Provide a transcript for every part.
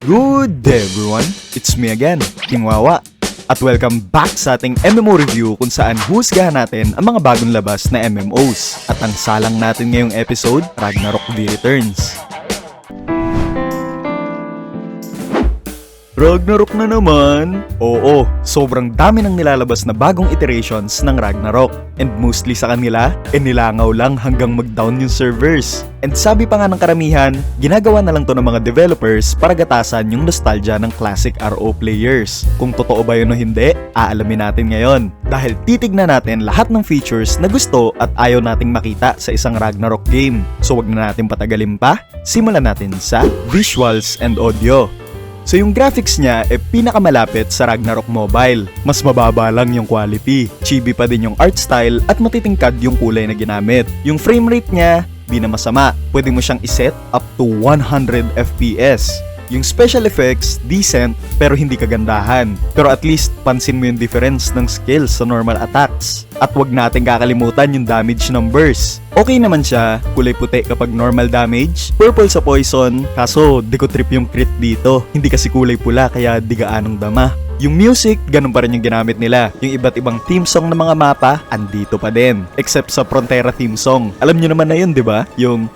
Good day everyone! It's me again, King Wawa. At welcome back sa ating MMO review kung saan husgahan natin ang mga bagong labas na MMOs. At ang salang natin ngayong episode, Ragnarok V Returns. Ragnarok na naman! Oo, sobrang dami ng nilalabas na bagong iterations ng Ragnarok. And mostly sa kanila, eh nilangaw lang hanggang mag-down yung servers. And sabi pa nga ng karamihan, ginagawa na lang to ng mga developers para gatasan yung nostalgia ng classic RO players. Kung totoo ba yun o hindi, aalamin natin ngayon. Dahil titignan natin lahat ng features na gusto at ayaw nating makita sa isang Ragnarok game. So wag na natin patagalin pa, simulan natin sa visuals and audio. So yung graphics niya e pinakamalapit sa Ragnarok Mobile. Mas mababa lang yung quality. Chibi pa din yung art style at matitingkad yung kulay na ginamit. Yung frame rate niya, di na masama. Pwede mo siyang iset up to 100 FPS. Yung special effects, decent, pero hindi kagandahan. Pero at least, pansin mo yung difference ng skills sa normal attacks. At wag natin kakalimutan yung damage numbers. Okay naman siya, kulay puti kapag normal damage, purple sa poison, kaso di ko trip yung crit dito. Hindi kasi kulay pula kaya di gaanong dama. Yung music, ganun pa rin yung ginamit nila. Yung iba't ibang theme song ng mga mapa, andito pa din. Except sa Frontera theme song. Alam nyo naman na yun, di ba? Yung.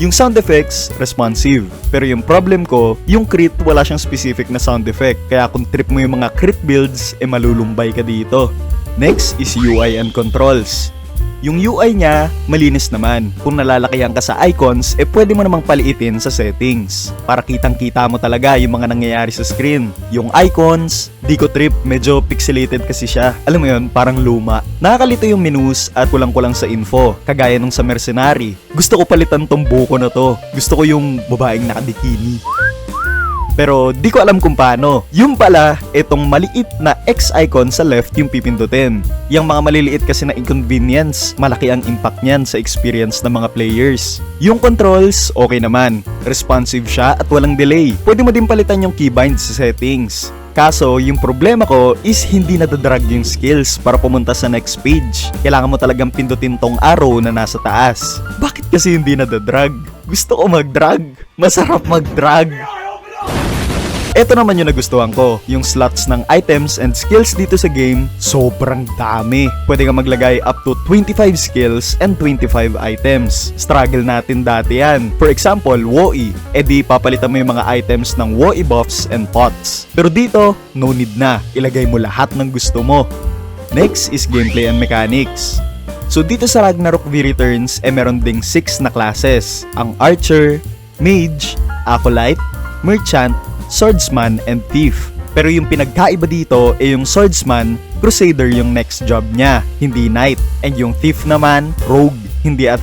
Yung sound effects, responsive. Pero yung problem ko, yung crit wala siyang specific na sound effect. Kaya kung trip mo yung mga crit builds, eh malulumbay ka dito. Next is UI and controls. Yung UI niya, malinis naman. Kung nalalakihan ka sa icons, eh pwede mo namang paliitin sa settings. Para kitang kita mo talaga yung mga nangyayari sa screen. Yung icons, di ko trip, medyo pixelated kasi siya. Alam mo yun, parang luma. Nakakalito yung menus at kulang-kulang sa info. Kagaya nung sa Mercenary. Gusto ko palitan tong buko na to. Gusto ko yung babaeng nakabikini. Pero di ko alam kung paano. Yung pala, itong maliit na X icon sa left yung pipindutin. Yung mga maliliit kasi na inconvenience, malaki ang impact niyan sa experience ng mga players. Yung controls, okay naman. Responsive siya at walang delay. Pwede mo din palitan yung keybind sa settings. Kaso, yung problema ko is hindi nadadrag yung skills para pumunta sa next page. Kailangan mo talagang pindutin tong arrow na nasa taas. Bakit kasi hindi nadadrag? Gusto ko mag-drag. Masarap mag-drag. Ito naman yung nagustuhan ko, yung slots ng items and skills dito sa game, sobrang dami. Pwede ka maglagay up to 25 skills and 25 items. Struggle natin dati yan. For example, WOE, edi papalitan mo yung mga items ng WOE buffs and pots. Pero dito, no need na. Ilagay mo lahat ng gusto mo. Next is gameplay and mechanics. So dito sa Ragnarok V Returns, eh meron ding 6 na classes. Ang Archer, Mage, Acolyte, Merchant, Swordsman, and Thief. Pero yung pinagkaiba dito ay yung Swordsman, Crusader yung next job niya, hindi Knight. And yung Thief naman, Rogue, hindi at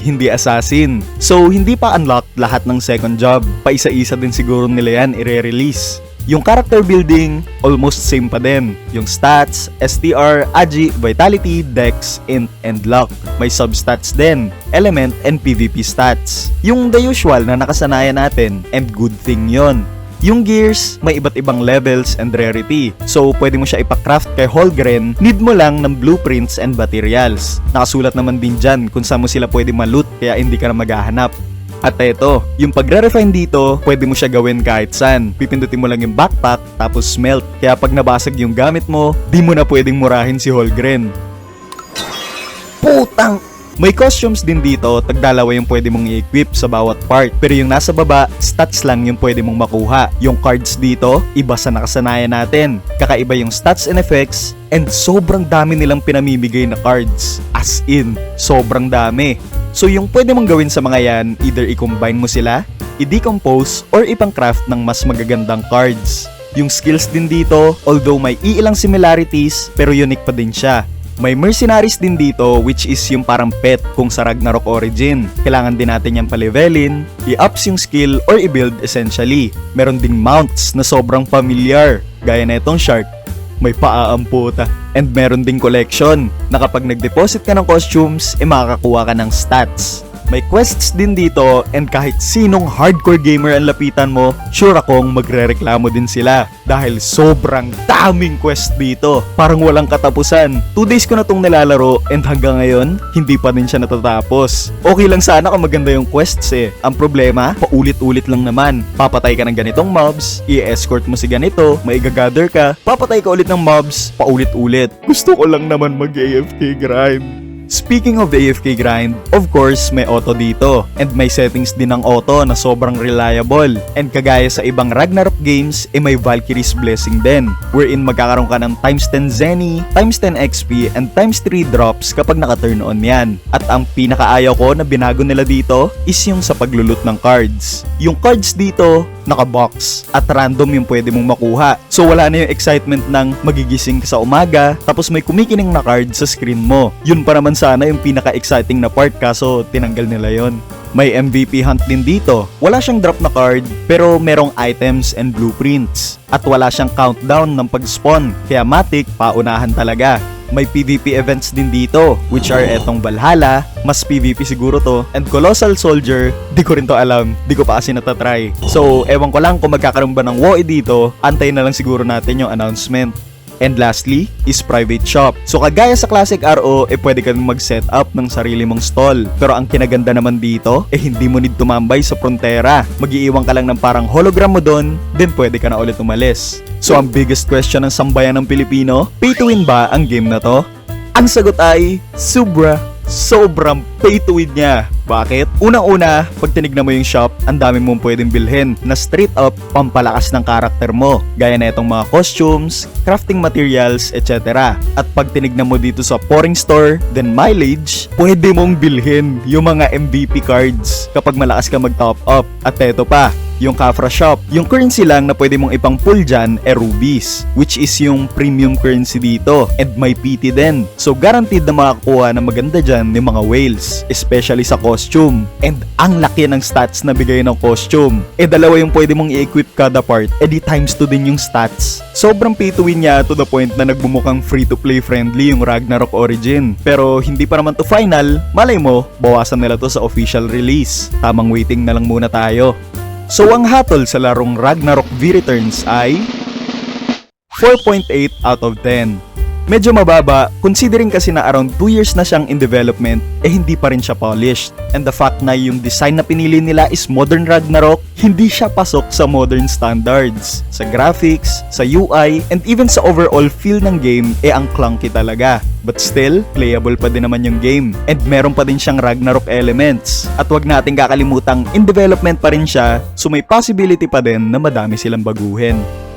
hindi assassin. So, hindi pa unlocked lahat ng second job. Paisa-isa din siguro nila yan i-release. Yung character building, almost same pa din. Yung stats, STR, Agi, Vitality, Dex, Int, and Luck. May substats din, Element, and PvP stats. Yung the usual na nakasanayan natin, and good thing yon. Yung gears, may iba't ibang levels and rarity. So, pwede mo siya ipakraft kay Holgren, need mo lang ng blueprints and materials. Nakasulat naman din dyan kung saan mo sila pwede maloot, kaya hindi ka na maghahanap. At eto, yung pagre-refine dito, pwede mo siya gawin kahit saan. Pipindutin mo lang yung backpack, tapos smelt. Kaya pag nabasag yung gamit mo, di mo na pwedeng murahin si Holgren. Putang! May costumes din dito, tagdalawa yung pwede mong i-equip sa bawat part. Pero yung nasa baba, stats lang yung pwede mong makuha. Yung cards dito, iba sa nakasanayan natin. Kakaiba yung stats and effects, and sobrang dami nilang pinamimigay na cards. As in, sobrang dami. So yung pwede mong gawin sa mga yan, either i-combine mo sila, i-decompose, or ipang-craft ng mas magagandang cards. Yung skills din dito, although may iilang similarities, pero unique pa din siya. May mercenaries din dito which is yung parang pet kung sa Ragnarok Origin. Kailangan din natin yung palevelin, i-ups yung skill or i-build essentially. Meron ding mounts na sobrang familiar, gaya na itong shark. May paaamputa. And meron ding collection na kapag nag-deposit ka ng costumes, eh makakakuha ka ng stats. May quests din dito and kahit sinong hardcore gamer ang lapitan mo, sure akong magrereklamo din sila dahil sobrang daming quest dito. Parang walang katapusan. 2 days ko na tong nilalaro and hanggang ngayon, hindi pa din siya natatapos. Okay lang sana kung maganda yung quests eh. Ang problema, paulit-ulit lang naman. Papatay ka ng ganitong mobs, i-escort mo si ganito, maigagather ka, papatay ka ulit ng mobs, paulit-ulit. Gusto ko lang naman mag-AFK grind. Speaking of AFK grind, of course may auto dito and may settings din ng auto na sobrang reliable and kagaya sa ibang Ragnarok games eh may Valkyrie's Blessing din wherein magkakaroon ka ng times 10 Zenny, times 10 XP and times 3 drops kapag naka-turn on yan. At ang pinakaayaw ko na binago nila dito is yung sa paglulut ng cards. Yung cards dito naka-box at random yung pwede mong makuha. So wala na yung excitement ng magigising sa umaga tapos may kumikining na card sa screen mo. Yun pa naman sana yung pinaka-exciting na part kaso tinanggal nila yon. May MVP hunt din dito. Wala siyang drop na card pero merong items and blueprints. At wala siyang countdown ng pag-spawn kaya matik paunahan talaga. May PvP events din dito, which are etong Valhalla, mas PvP siguro to, and Colossal Soldier, di ko rin to alam, di ko pa kasi natatry. So, ewan ko lang kung magkakaroon ba ng WoE dito, antayin na lang siguro natin yung announcement. And lastly, is private shop. So kagaya sa classic RO, eh pwede ka mag-set up ng sarili mong stall. Pero ang kinaganda naman dito, eh hindi mo need tumambay sa frontera. Magiiwan ka lang ng parang hologram mo doon, then pwede ka na ulit umalis. So ang biggest question ng sambayan ng Pilipino, pay to win ba ang game na to? Ang sagot ay, sobra, sobrang pay to win niya. Bakit? Unang-una, pag tinignan mo yung shop, ang dami mong pwedeng bilhin na straight up pampalakas ng karakter mo. Gaya na itong mga costumes, crafting materials, etc. At pag tinignan mo dito sa pouring store, then mileage, pwede mong bilhin yung mga MVP cards kapag malakas ka mag-top up. At eto pa, yung Kafra Shop. Yung currency lang na pwede mong ipang pull dyan e rubies, which is yung premium currency dito. And may PT din. So guaranteed na makakuha ng maganda dyan yung mga whales, especially sa costume. And ang laki ng stats na bigay ng costume. Eh dalawa yung pwede mong i-equip kada part, eh di times 2 din yung stats. Sobrang pay to win niya to the point na nagbumukang free to play friendly yung Ragnarok Origin. Pero hindi pa naman to final, malay mo, bawasan nila to sa official release. Tamang waiting na lang muna tayo. So ang hatol sa larong Ragnarok V-Returns ay 4.8 out of 10. Medyo mababa, considering kasi na around 2 years na siyang in development, eh hindi pa rin siya polished. And the fact na yung design na pinili nila is modern Ragnarok, hindi siya pasok sa modern standards. Sa graphics, sa UI, and even sa overall feel ng game, eh ang clunky talaga. But still, playable pa din naman yung game. And meron pa din siyang Ragnarok elements. At wag nating kakalimutang in development pa rin siya, so may possibility pa din na madami silang baguhin.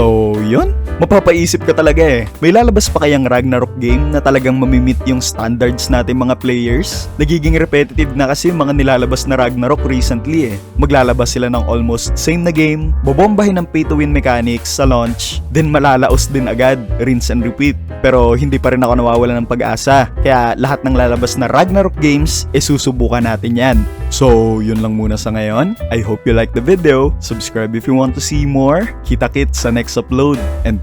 So, yun. Mapapaisip ka talaga eh. May lalabas pa kayang Ragnarok game na talagang mamimit yung standards natin mga players? Nagiging repetitive na kasi mga nilalabas na Ragnarok recently eh. Maglalabas sila ng almost same na game, bobombahin ng pay to win mechanics sa launch, then malalaos din agad, rinse and repeat. Pero hindi pa rin ako nawawala ng pag-asa. Kaya lahat ng lalabas na Ragnarok games, eh susubukan natin yan. So, yun lang muna sa ngayon. I hope you like the video. Subscribe if you want to see more. Kita-kits sa next upload. And